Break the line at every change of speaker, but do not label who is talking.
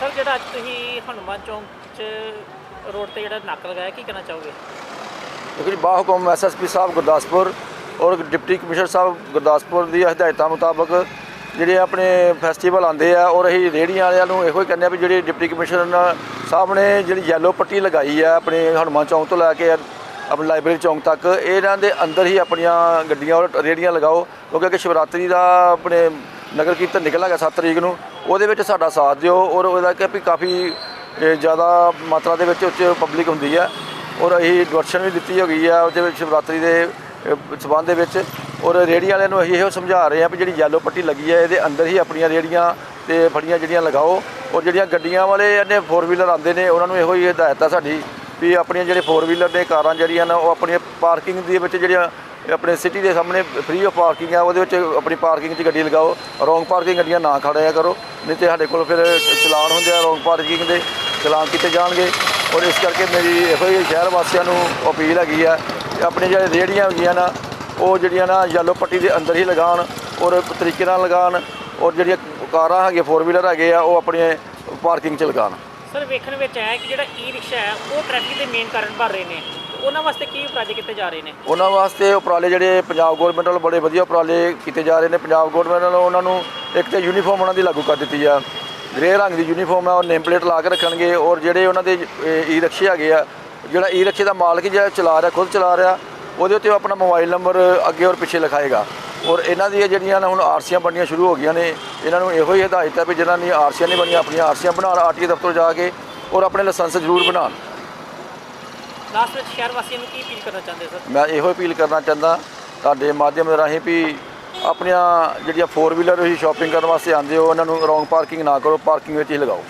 ਜਿਹੜਾ ਅੱਜ ਤੁਸੀਂ ਹਨੂੰਮਾਨ ਚੌਂਕ 'ਚ ਰੋਡ ਤੇ ਜਿਹੜਾ ਨੱਕ ਲਗਾਇਆ, ਕੀ ਕਹਿਣਾ ਚਾਹੋਗੇ?
ਦੇਖੋ ਜੀ ਐਸਐਸਪੀ ਸਾਹਿਬ ਗੁਰਦਾਸਪੁਰ ਔਰ ਡਿਪਟੀ ਕਮਿਸ਼ਨਰ ਸਾਹਿਬ ਗੁਰਦਾਸਪੁਰ ਦੀ ਹਦਾਇਤਾਂ ਮੁਤਾਬਕ ਜਿਹੜੇ ਆਪਣੇ ਫੈਸਟੀਵਲ ਆਉਂਦੇ ਆ ਔਰ ਅਸੀਂ ਰੇਹੜੀਆਂ ਵਾਲਿਆਂ ਨੂੰ ਇਹੋ ਹੀ ਕਹਿੰਦੇ ਆ ਵੀ ਜਿਹੜੇ ਡਿਪਟੀ ਕਮਿਸ਼ਨਰ ਸਾਹਿਬ ਨੇ ਜਿਹੜੀ ਯੈਲੋ ਪੱਟੀ ਲਗਾਈ ਆ ਆਪਣੇ ਹਨੂੰਮਾਨ ਚੌਂਕ ਤੋਂ ਲੈ ਕੇ ਆਪਣੇ ਲਾਇਬ੍ਰੇਰੀ ਚੌਂਕ ਤੱਕ, ਇਹਨਾਂ ਦੇ ਅੰਦਰ ਹੀ ਆਪਣੀਆਂ ਗੱਡੀਆਂ ਔਰ ਰੇਹੜੀਆਂ ਲਗਾਓ, ਕਿਉਂਕਿ ਕਿ ਸ਼ਿਵਰਾਤਰੀ ਦਾ ਆਪਣੇ ਨਗਰ ਕੀਰਤਨ ਨਿਕਲਾਂਗਾ 7 ਤਰੀਕ ਨੂੰ ਉਹਦੇ ਵਿੱਚ ਸਾਡਾ ਸਾਥ ਦਿਓ ਔਰ ਉਹਦਾ ਕਿ ਵੀ ਕਾਫੀ ਜ਼ਿਆਦਾ ਮਾਤਰਾ ਦੇ ਵਿੱਚ ਉੱਚ ਪਬਲਿਕ ਹੁੰਦੀ ਹੈ ਔਰ ਅਸੀਂ ਦਰਸ਼ਨ ਵੀ ਦਿੱਤੀ ਹੋ ਗਈ ਆ ਉਹਦੇ ਵਿੱਚ ਸ਼ਿਵਰਾਤਰੀ ਦੇ ਅ, ਸਬੰਧ ਦੇ ਵਿੱਚ ਔਰ ਰੇਹੜੀ ਵਾਲਿਆਂ ਨੂੰ ਅਸੀਂ ਇਹੋ ਸਮਝਾ ਰਹੇ ਹਾਂ ਵੀ ਜਿਹੜੀ ਯੈਲੋ ਪੱਟੀ ਲੱਗੀ ਹੈ ਇਹਦੇ ਅੰਦਰ ਹੀ ਆਪਣੀਆਂ ਰੇਹੜੀਆਂ ਤੇ ਫੜੀਆਂ ਜਿਹੜੀਆਂ ਲਗਾਓ ਔਰ ਜਿਹੜੀਆਂ ਗੱਡੀਆਂ ਵਾਲੇ ਨੇ ਫੋਰ ਵੀਲਰ ਆਉਂਦੇ ਨੇ ਉਹਨਾਂ ਨੂੰ ਇਹੋ ਹੀ ਹਦਾਇਤ ਆ ਸਾਡੀ ਵੀ ਆਪਣੀਆਂ ਜਿਹੜੇ ਫੋਰ ਵੀਲਰ ਨੇ ਕਾਰਾਂ ਜਿਹੜੀਆਂ ਨੇ ਉਹ ਆਪਣੀਆਂ ਪਾਰਕਿੰਗ ਦੇ ਵਿੱਚ ਜਿਹੜੀਆਂ ਆਪਣੇ ਸਿਟੀ ਦੇ ਸਾਹਮਣੇ ਫ੍ਰੀ ਆਫ ਪਾਰਕਿੰਗ ਆ, ਉਹਦੇ ਵਿੱਚ ਆਪਣੀ ਪਾਰਕਿੰਗ 'ਚ ਗੱਡੀ ਲਗਾਓ, ਰੋਂਗ ਪਾਰਕਿੰਗ ਗੱਡੀਆਂ ਨਾ ਖੜਿਆ ਕਰੋ, ਨਹੀਂ ਤੇ ਸਾਡੇ ਕੋਲ ਫਿਰ ਚਲਾਨ ਹੁੰਦੇ ਆ ਰੋਂਗ ਪਾਰਕਿੰਗ ਦੇ, ਚਲਾਨ ਕੀਤੇ ਜਾਣਗੇ। ਔਰ ਇਸ ਕਰਕੇ ਮੇਰੀ ਇਹੋ ਹੀ ਸ਼ਹਿਰ ਵਾਸੀਆਂ ਨੂੰ ਅਪੀਲ ਹੈਗੀ ਆ ਕਿ ਆਪਣੇ ਜਿਹੜੇ ਰੇਹੜੀਆਂ ਹੁੰਦੀਆਂ ਨਾ, ਉਹ ਜਿਹੜੀਆਂ ਨਾ ਯੈਲੋ ਪੱਟੀ ਦੇ ਅੰਦਰ ਹੀ ਲਗਾਉਣ ਔਰ ਤਰੀਕੇ ਨਾਲ ਲਗਾਉਣ, ਔਰ ਜਿਹੜੀਆਂ ਕਾਰਾਂ ਹੈਗੀਆਂ ਫੋਰ ਵੀਲਰ ਹੈਗੇ ਆ, ਉਹ ਆਪਣੇ ਪਾਰਕਿੰਗ 'ਚ ਲਗਾਉਣ।
ਸਰ ਵੇਖਣ ਵਿੱਚ ਆਇਆ ਕਿ ਜਿਹੜਾ ਈ ਰਿਕਸ਼ਾ ਹੈ, ਉਹ ਟ੍ਰੈਫਿਕ ਦੇ ਮੇਨ ਕਾਰਨ ਬਣ ਰਹੇ ਨੇ। ਉਹਨਾਂ ਵਾਸਤੇ ਕੀ ਉਪਰਾਲੇ ਕੀਤੇ ਜਾ ਰਹੇ ਨੇ?
ਉਹਨਾਂ ਵਾਸਤੇ ਉਪਰਾਲੇ ਜਿਹੜੇ ਪੰਜਾਬ ਗਵਰਨਮੈਂਟ ਵੱਲੋਂ ਬੜੇ ਵਧੀਆ ਉਪਰਾਲੇ ਕੀਤੇ ਜਾ ਰਹੇ ਨੇ। ਪੰਜਾਬ ਗਵਰਨਮੈਂਟ ਵੱਲੋਂ ਉਹਨਾਂ ਨੂੰ ਇੱਕ ਤੇ ਯੂਨੀਫਾਰਮ ਉਹਨਾਂ ਦੀ ਲਾਗੂ ਕਰ ਦਿੱਤੀ ਆ। ਗ੍ਰੇ ਰੰਗ ਦੀ ਯੂਨੀਫਾਰਮ ਆ ਔਰ ਨੇਮ ਪਲੇਟ ਲਾ ਕੇ ਰੱਖਣਗੇ ਔਰ ਜਿਹੜੇ ਉਹਨਾਂ ਦੇ ਈ ਰਕਸ਼ੇ ਹੈਗੇ ਆ, ਜਿਹੜਾ ਈ ਰਕਸ਼ੇ ਦਾ ਮਾਲਕ ਜਿਹੜਾ ਚਲਾ ਰਿਹਾ, ਖੁਦ ਚਲਾ ਰਿਹਾ, ਉਹਦੇ ਉੱਤੇ ਉਹ ਆਪਣਾ ਮੋਬਾਈਲ ਨੰਬਰ ਅੱਗੇ ਔਰ ਪਿੱਛੇ ਲਿਖਾਏਗਾ। ਔਰ ਇਹਨਾਂ ਦੀਆਂ ਜਿਹੜੀਆਂ ਹੁਣ ਆਰਸੀਆਂ ਬਣਨੀਆਂ ਸ਼ੁਰੂ ਹੋ ਗਈਆਂ ਨੇ, ਇਹਨਾਂ ਨੂੰ ਇਹੋ ਹੀ ਹਦਾਇਤ ਹੈ ਵੀ ਜਿਹਨਾਂ ਦੀ ਆਰਸੀਆਂ ਨਹੀਂ ਬਣੀਆਂ, ਆਪਣੀਆਂ ਆਰਸੀਆਂ ਬਣਾਉਣ ਆਰਟੀਏ ਦਫ਼ਤਰ ਜਾ ਕੇ ਔਰ ਆਪਣੇ ਲਾਇਸੈਂਸ ਜ਼ਰੂਰ ਬਣਾਉਣ।
ਲਾਸਟ ਵਿੱਚ ਸ਼ਹਿਰ ਵਾਸੀਆਂ ਨੂੰ ਕੀ ਅਪੀਲ ਕਰਨਾ ਚਾਹੁੰਦੇ ਸਰ?
ਮੈਂ ਇਹੋ ਅਪੀਲ ਕਰਨਾ ਚਾਹੁੰਦਾ ਤੁਹਾਡੇ ਮਾਧਿਅਮ ਰਾਹੀਂ ਵੀ ਆਪਣੀਆਂ ਜਿਹੜੀਆਂ 4 ਵੀਲਰ ਤੁਸੀਂ ਸ਼ਾਪਿੰਗ ਕਰਨ ਵਾਸਤੇ ਆਉਂਦੇ ਹੋ, ਉਹਨਾਂ ਨੂੰ ਰੋਂਗ ਪਾਰਕਿੰਗ ਨਾ ਕਰੋ ਪਾਰਕਿੰਗ ਵਿੱਚ ਹੀ ਲਗਾਓ।